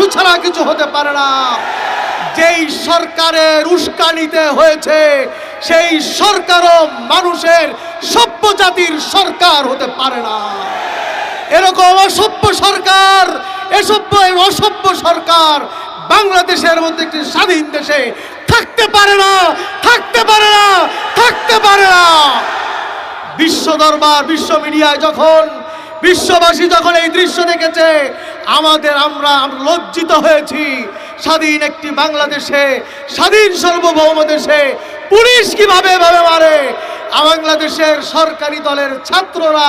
Issue ছাড়া কিছু হতে পারে না। যেই সরকারের উস্কানিতে হয়েছে, সেই সরকারও মানুষের সভ্য জাতির সরকার হতে পারে না। এরকম অসভ্য সরকার, এসভ্য অসভ্য সরকার বাংলাদেশের মধ্যে একটি স্বাধীন দেশে থাকতে পারে না, থাকতে পারে না, থাকতে পারে না। বিশ্ব দরবার, বিশ্ব মিডিয়ায় যখন বিশ্ববাসী যখন এই দৃশ্য দেখেছে, আমাদের আমরা লজ্জিত হয়েছি। স্বাধীন একটি বাংলাদেশে, স্বাধীন সার্বভৌম দেশে পুলিশ কীভাবে এভাবে মারে? বাংলাদেশের সরকারি দলের ছাত্ররা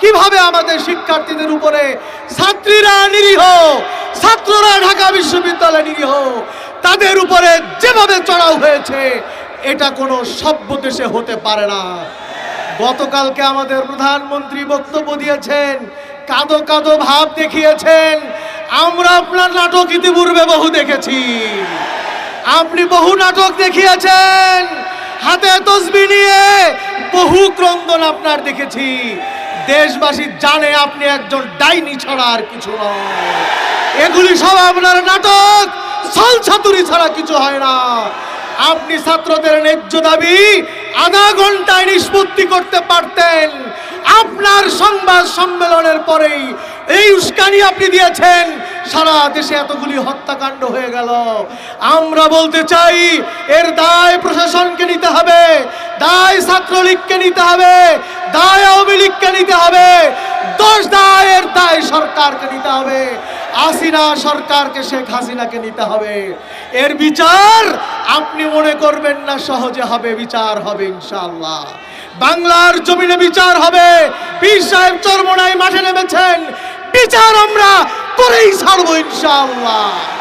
কীভাবে আমাদের শিক্ষার্থীদের উপরে, ছাত্রীরা নিরীহ, ছাত্ররা ঢাকা বিশ্ববিদ্যালয় নিরীহ, তাদের উপরে যেভাবে চড়াও হয়েছে, এটা কোনো সভ্য দেশে হতে পারে না। গতকালকে আমাদের প্রধানমন্ত্রী বক্তব্য দিয়েছেন, কাদো কাদো ভাব দেখিয়েছেন, আমরা আপনার নাটক ইতিপূর্বে বহু দেখেছি। আপনি বহু নাটক দেখিয়েছেন, হাতে তসবি নিয়ে বহু ক্রন্দন আপনার দেখেছি। দেশবাসী জানে আপনি একজন ডাইনি ছাড়া আর কিছু নয়। এগুলি সব আপনার নাটক ছাতুরি ছাড়া কিছু হয় না। আপনি ছাত্রদের ন্যায্য দাবি আধা ঘন্টায় নিষ্পত্তি করতে পারতেন। আপনার সংবাদ সম্মেলনের পরেই এই উস্কানি আপনি দিয়েছেন। সারা দেশে এতগুলি হত্যাকাণ্ড হয়ে গেল। আমরা বলতে চাই, এর দায় প্রশাসনকে নিতে হবে, দায় ছাত্রলীগকে নিতে হবে, দায় আওয়ামী লীগকে নিতে হবে, দশ দায়ের দায় সরকারকে নিতে হবে। হাসিনা সরকারকে শেখ হাসিনাকে নিতে হবে। এর বিচার আপনি মনে করবেন না, সহজে হবে, বিচার হবে ইনশাআল্লাহ। বাংলার জমিনে বিচার হবে। পীর সাহেব চরমনাই মাঠে নেমেছেন। বিচার আমরা করেই ছাড়বো ইনশাআল্লাহ।